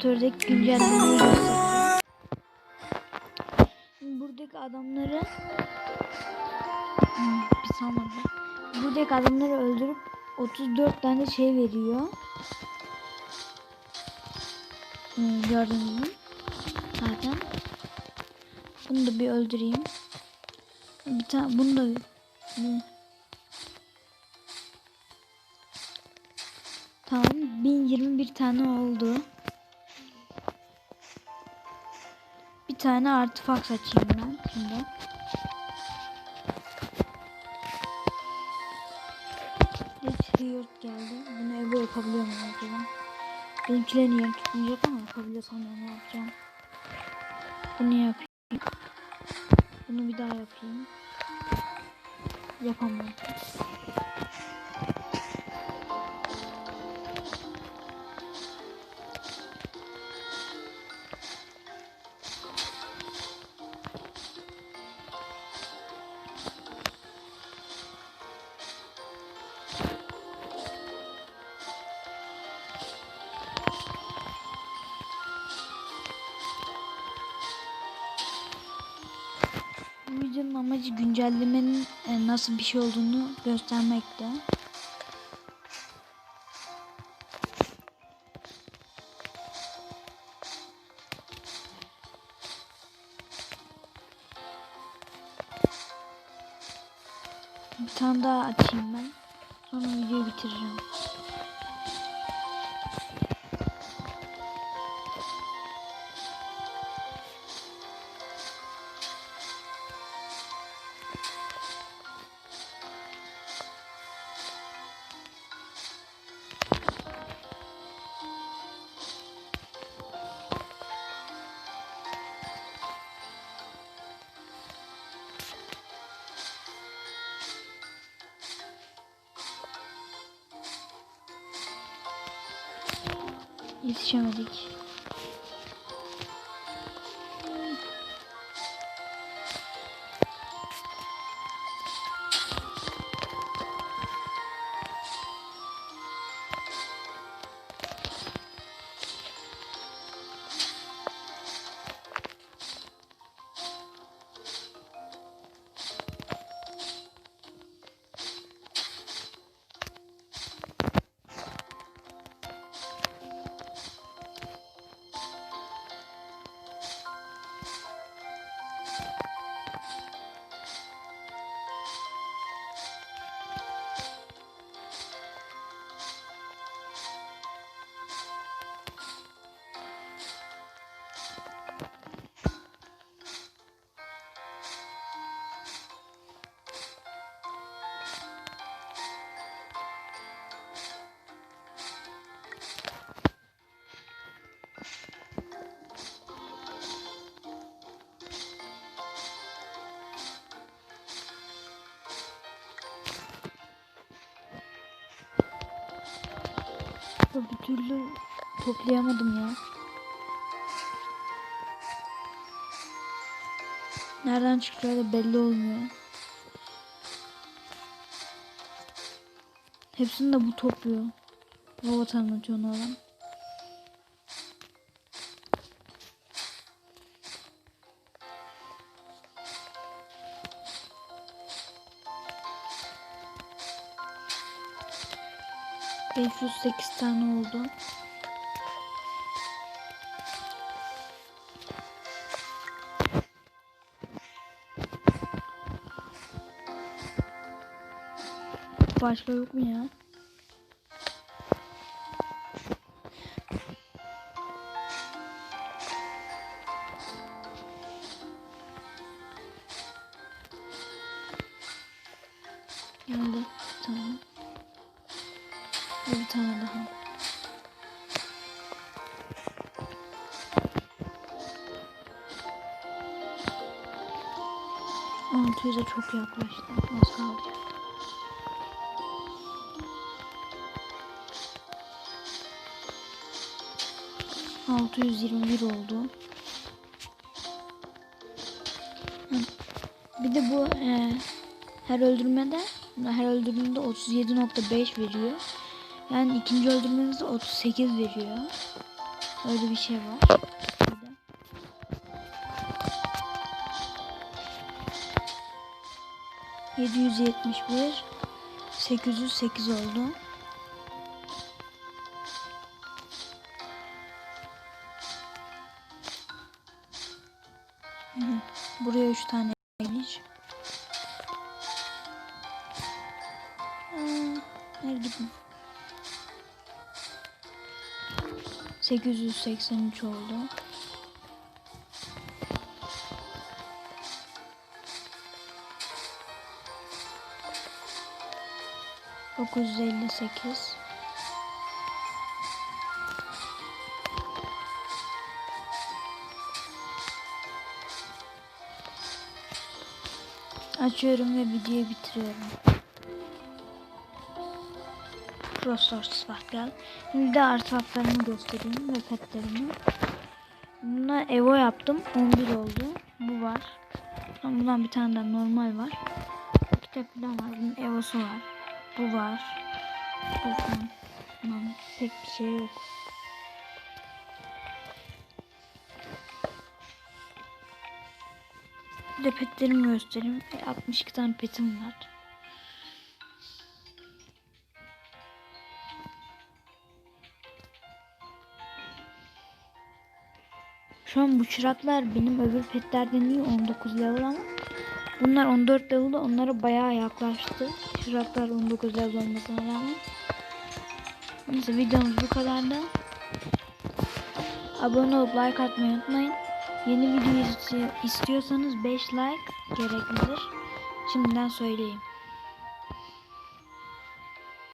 simülatördeki güncellemeyi buradaki adamları bir saniye. Buradaki adamları öldürüp 34 tane şey veriyor. Hmm, gördüğünüz gibi. Zaten. Bunu da bir öldüreyim. Bir tane bunu da ne? Tamam 1021 tane oldu. Tane artifak açayım ben şimdi. Hiç yok geldi. Bunu evde yapabiliyor muyum acaba? Benimkilerin yerini tutmayacak ama yapabiliyorsam ne yapacağım? Bunu yapayım. Bunu bir daha yapayım. Yapamam. Güncellemenin e, nasıl bir şey olduğunu göstermekte. Bir tane daha açayım ben. Sonra videoyu bitireceğim. Yetişemedik. Kanka bir türlü toplayamadım ya. Nereden çıkıyor da belli olmuyor. Hepsini de bu topluyor. Robot anlatıyor ona adam. 508 tane oldu. Başka yok mu ya? Bir tane daha. Altı yüze çok yaklaştı. Az kaldı. Altı yüz yirmi bir oldu. Bir de bu e, her öldürmede her öldürdüğünde 37.5 veriyor. Yani ikinci öldürmenizde 38 veriyor. Öyle bir şey var. Bir de. Yedi yüz yetmiş bir, sekiz yüz sekiz oldu. Buraya üç tane 883 oldu. Dokuz yüz elli sekiz. Açıyorum ve videoyu bitiriyorum. Crossroads gel. Şimdi de artefaklarımı göstereyim ve petlerimi. Buna Evo yaptım. 11 oldu. Bu var. Bundan bir tane daha normal var. İki de var. Bunun Evo'su var. Bu var. Bu falan. Bundan pek bir şey yok. Bir de petlerimi göstereyim. 62 tane petim var. Şu an bu çıraklar benim öbür petlerden iyi 19 level ama bunlar 14 level'da onlara bayağı yaklaştı. Çıraklar 19 level olmasına rağmen. Neyse videomuz bu kadardı. Abone olup like atmayı unutmayın. Yeni video isti- istiyorsanız 5 like gereklidir. Şimdiden söyleyeyim.